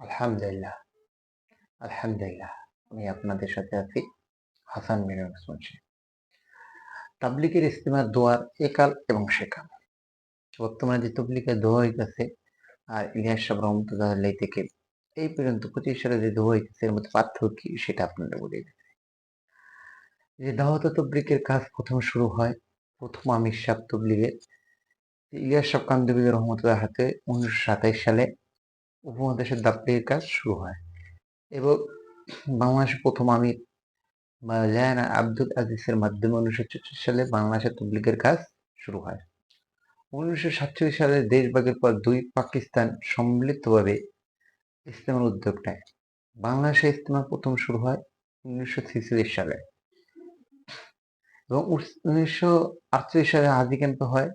আলহামদুলিল্লাহ। আলহামদুলিল্লাহ, আমি আপনাদের সাথে আছি। হাসান মিরাজ মুন্সি তাবলিকের ইস্তেমার দোয়ার একাল এবং সেকাল। বর্তমানে যে তবলিকের দোয়া হইতেছে, আর ইলিয়াস সাহেব রহমতুল্লাহ থেকে, এই পর্যন্ত পঁচিশ সালে যে দোয়া হইতেছে, এর মধ্যে পার্থক্য কি সেটা আপনাদের বলে দিচ্ছি। যে দাওয়াত তবলিকের কাজ প্রথম শুরু হয় প্রথম আমির সাহেব তবলিগের। ইলিয়াস সাহেব কান্দবী রহমতুল্লাহ হাতে উনিশশো সালে উপমহাদেশের দাপ্তরিক কাজ শুরু হয়। এবং বাংলাদেশের প্রথম আমির মাওলানা আব্দুল আজিজের মাধ্যমে উনিশশো চৌত্রিশ সালে বাংলাদেশের তবলিগের কাজ শুরু হয়। উনিশশো সাতচল্লিশ সালে দেশভাগের পর দুই পাকিস্তান সম্মিলিতভাবে ইসলামের উদ্যোগ নেয়। বাংলাদেশে ইসলামের প্রথম শুরু হয় উনিশশো ছেচল্লিশ সালে। এবং উনিশশো আটচল্লিশ সালে হাজি ক্যাম্পে হয়।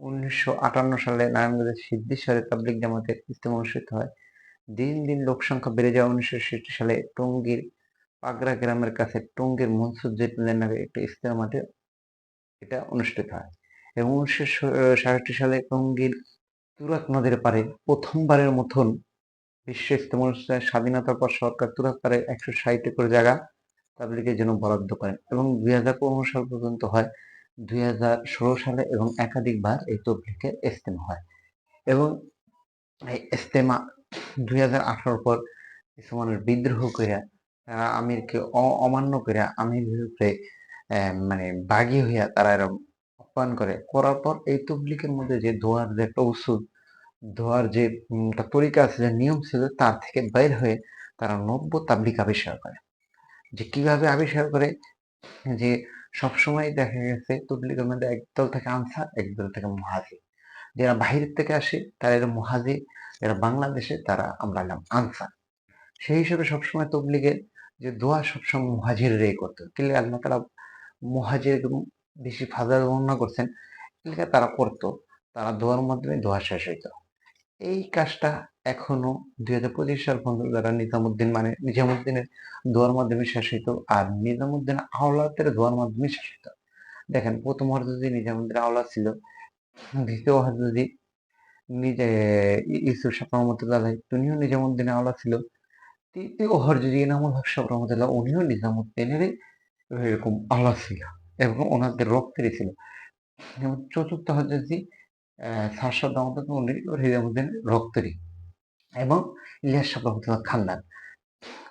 উনিশশো আটান্ন সালে নারায়ণগঞ্জের সিদ্ধিশ্বরে তাবলিক জামাতের ইস্তেমা অনুষ্ঠিত হয়। দিন দিন লোক সংখ্যা বেড়ে যাওয়া উনিশশো ষাট সালে টঙ্গীর পাগড়া গ্রামের কাছে টঙ্গীর মনসুর জেটুলের নামে একটি ইস্তেমা মাঠে এটা অনুষ্ঠিত হয় এবং উনিশশো সাতষট্টি সালে টঙ্গীর তুরাক নদীর পারে প্রথমবারের মতন বিশ্ব ইস্তেমা অনুষ্ঠানে স্বাধীনতার পর সরকার তুরাক পারে একশো ষাট একর জায়গা তাবলিকের জন্য বরাদ্দ করেন এবং দুই হাজার পনেরো সাল পর্যন্ত হয় দুই হাজার ষোলো সালে এবং একাধিকবার এই তবলিকের ইস্তেমা হয়। এবং এই ইস্তেমা দুই হাজার পর কিছু মানুষ বিদ্রোহ করিয়া তারা আমিরকে অমান্য করিয়া আমির বিরুদ্ধে মানে বাগি হইয়া তারা এরকম আহ্বান করে। করার পর এই তবলিকের মধ্যে যে ধোয়ার যে একটা ওষুধ, ধোয়ার যে তরিকা আছে, যে নিয়ম ছিল, তার থেকে বের হয়ে তারা নব্য তাবলিক আবিষ্কার করে। যে কীভাবে আবিষ্কার করে? যে সবসময় দেখা গেছে তবলিগের মধ্যে একদল থেকে আনসার, একদল থেকে মুহাজি। যারা বাহির থেকে আসে, তারা এরা মুহাজি, যারা বাংলাদেশে, তারা আমরা এলাম আনসার। সেই হিসেবে সবসময় তবলিগের যে দোয়া সবসময় মুহাজির রে করতো। কিন্তু আল্লাহ তারা মুহাজির বেশি ফাজার বর্ণনা করছেন তারা করতো, তারা দোয়ার মাধ্যমে দোয়া শেষ হইতো। এই কাজটা এখনও দুই হাজার পঁচিশ সাল পর্যন্ত যারা নিজামুদ্দিন মানে নিজামুদ্দিনের দোয়ার মাধ্যমে শাসিত আর নিজামুদ্দিন আওলাদের দোয়ার মাধ্যমে শাসিত। দেখেন, প্রথম হরজদি নিজামুদ্দিন আওলা ছিল। দ্বিতীয় হরজদি নিজে ইসুর সাহ রহমতুল্লাহ উনিও নিজামুদ্দিন আওলা ছিল। তৃতীয় হরজদি ইনামুল হক সাহ রহমতুল্লাহ, উনিও নিজামুদ্দিনেরই এরকম আওলা ছিল এবং ওনাদের রক্তেরই ছিল। চতুর্থ হরজদি সারসাদ রহমতুল্লাহ, উনি নিজামুদ্দিন রক্তেরই। এবং ইলিয়াস সাহ রহমতুল্লাহ খান্দান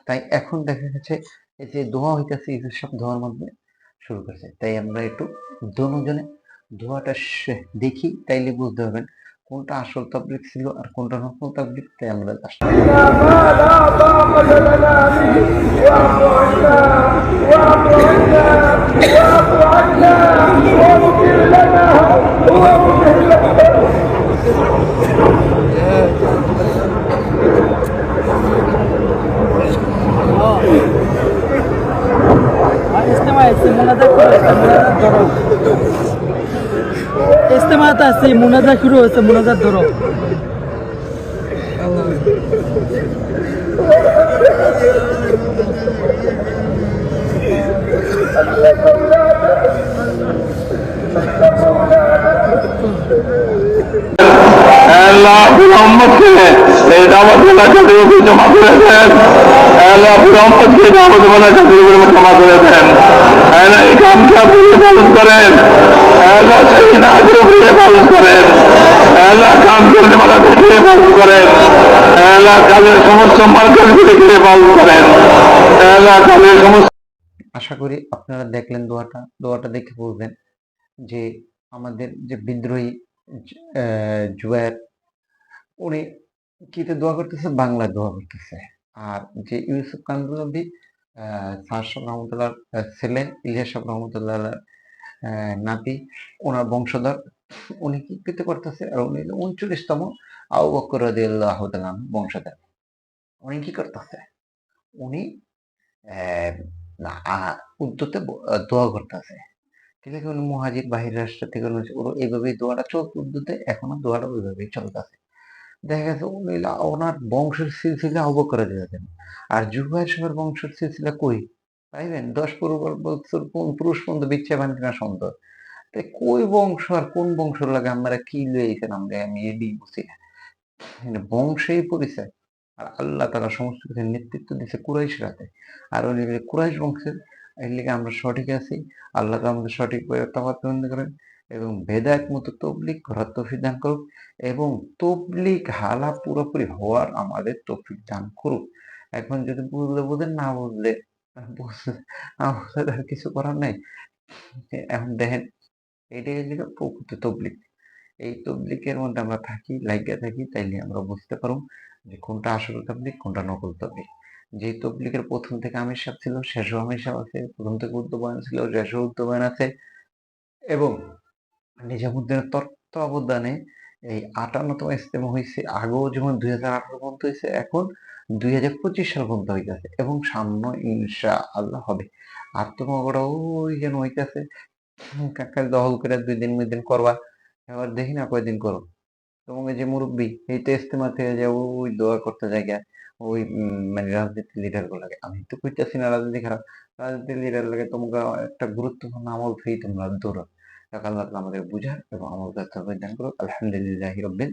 তাই এখন দেখা গেছে এই যে দোয়া হইতেছে ইসুর সাহ দোয়ার মাধ্যমে শুরু করেছে তাই আমরা একটু দুজনে দোয়াটা দেখি তাইলে বুঝতে পারবেন কোনটা আসল তাবলিক ছিল আর কোনটা নকল তাবলিক তাই আমরা আসলে ইস্তেমা আছে মোনাজা শুরু হয়েছে মোনাজাত ধরো ইস্তেমাতে আছে মোনাজা শুরু হয়েছে মোনাজাত ধরো। আল্লাহ পালন করেন। সমস্ত আশা করি আপনারা দেখলেন দোয়াটা। দোয়াটা দেখে বলবেন যে আমাদের যে বিদ্রোহী জ- আহ, জুবায়ের উনি কিতে দোয়া করতেছে? বাংলা দোয়া করতেছে। আর যে ইউসুফ কান্দুলবি সারসব রহমতুল্লাহ ছিলেন ইলিয়াস রহমতুল্লাহ নাতি ওনার বংশধর উনি কি কিতে করতেছে? আর উনি উনচল্লিশতম আউ বকর রাদিয়াল্লাহু বংশধর। উনি কি করতেছে? উনি আহ, দোয়া করতেছে। ঠিক আছে উনি মুহাজির বাহির রাষ্ট্র থেকে এইভাবেই দোয়াটা চলছে উর্দুতে এখনও দোয়াটা ওইভাবেই চলতেছে। দেখা গেছে, উনি ওনার বংশের সিলসিলা অব করে দিয়েছেন। আর জুবাইর সাহেবের বংশের সিলসিলা কই? পাইবেন? দশ পনেরো বছর কোন পুরুষ পর্যন্ত বিচ্ছে পান কিনা সুন্দর তাই কই বংশ আর কোন বংশ লাগে আমরা কি লইছেন? আমরা আমি এদিক বুঝি না। মানে বংশেই পরিচয়। আর আল্লাহ তারা সমস্ত কিছু নেতৃত্ব দিচ্ছে কুরাইশ রাতে আর উনি কুরাইশ বংশের, এর লিগে আমরা সঠিক আছি। আল্লাহ তো আমাদের সঠিক তফাৎ করেন। এবং বেদায়ত মতো তবলিক করার তৌফিক দান করুক এবং তবলিক হালা পুরোপুরি হওয়ার আমাদের তৌফিক দান করুক। এখন যদি বুঝলে বুঝেন, না বুঝলে বুঝলে- তার কিছু করার নাই। এখন দেখেন, এটাই হচ্ছে প্রকৃত তবলিক এই তবলিকের মধ্যে আমরা থাকি লাগিয়ে থাকি, তাইলে আমরা বুঝতে পারব যে কোনটা আসল তবলিক কোনটা নকল তবলিক যে তবলিকের প্রথম থেকে আমির সাহেব ছিল, শেষও আমির সাহেব আছে, প্রথম থেকে উদ্যোবায়ন ছিল, শেষও উদ্যোবায়ন আছে এবং নিজামুদ্দিনের তত্ত্বাবধানে এই আটান্নতম ইস্তেমা হয়েছে আগেও যেমন দুই হাজার আঠারো পর্যন্ত হয়েছে এখন দুই হাজার পঁচিশ সাল পর্যন্ত হইতেছে এবং সামনে ইনশা আল্লাহ হবে। আর ওই যেন হইতেছে কাকার দখল করে দুই দিন দুই দিন করবা, এবার দেখি না কয়দিন করো। তোমাকে যে মুরব্বী, এই তো ইস্তেমা থেকে যে ওই দোয়া করতে জায়গা ওই মানে রাজনীতির লিডার গুলাকে। আমি তো কইতেছি না রাজনীতি খারাপ, রাজনীতির লিডার লাগে তোমাকে একটা গুরুত্বপূর্ণ আমল ফেই তোমরা তাআলা আমাদের বুঝার এবং আমল করতে দান করুক। আলহামদুলিল্লাহ রব্বিল